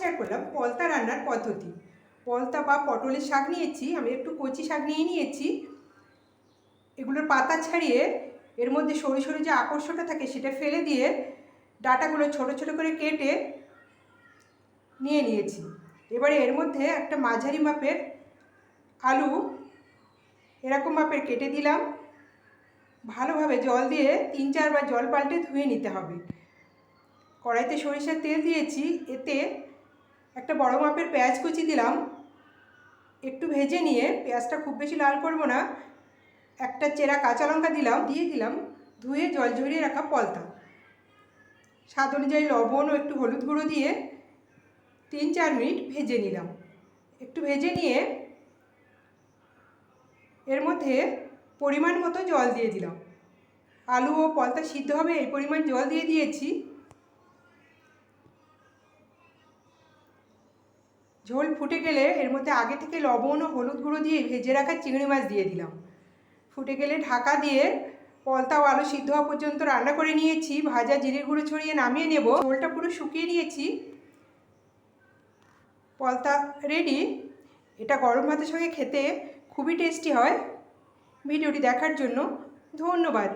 Share করলাম, পলতা রান্নার পদ্ধতি। পলতা বা পটলের শাক নিয়েছি, আমি একটু কচি শাক নিয়ে নিয়েছি। এগুলোর পাতা ছাড়িয়ে এর মধ্যে সরু সরু যে আকর্ষণটা থাকে সেটা ফেলে দিয়ে ডাটাগুলো ছোট ছোট করে কেটে নিয়ে নিয়েছি। এবারে এর মধ্যে একটা মাঝারি মাপের আলু এরকম মাপের কেটে দিলাম। ভালোভাবে জল দিয়ে তিন চারবার জল পাল্টে ধুয়ে নিতে হবে। কড়াইতে সরিষার তেল দিয়েছি, এতে একটা বড় মাপের পেঁয়াজ কুচি দিলাম। একটু ভেজে নিয়ে পেঁয়াজটা খুব বেশি লাল করব না। একটা চেরা কাঁচা লঙ্কা দিলাম, দিয়ে দিলাম ধুয়ে জল ঝরিয়ে রাখা পলতা। স্বাদ অনুযায়ী লবণ ও একটু হলুদ গুঁড়ো দিয়ে তিন চার মিনিট ভেজে নিলাম। একটু ভেজে নিয়ে এর মধ্যে পরিমাণ মতো জল দিয়ে দিলাম। আলু ও পলতা সিদ্ধ হবে, এই পরিমাণ জল দিয়ে দিয়েছি। ঝোল ফুটে গেলে এর মধ্যে আগে থেকে লবণ ও হলুদ গুঁড়ো দিয়ে ভেজে রাখা চিংড়ি মাছ দিয়ে দিলাম। ফুটে গেলে ঢাকা দিয়ে পলতা ও আলু সিদ্ধ হওয়া পর্যন্ত রান্না করে নিয়েছি। ভাজা জিরে গুঁড়ো ছড়িয়ে নামিয়ে নেব। ঝোলটা পুরো শুকিয়ে নিয়েছি। পলতা রেডি এটা গরম ভাতের সঙ্গে খেতে খুবই টেস্টি হয়। ভিডিওটি দেখার জন্য ধন্যবাদ।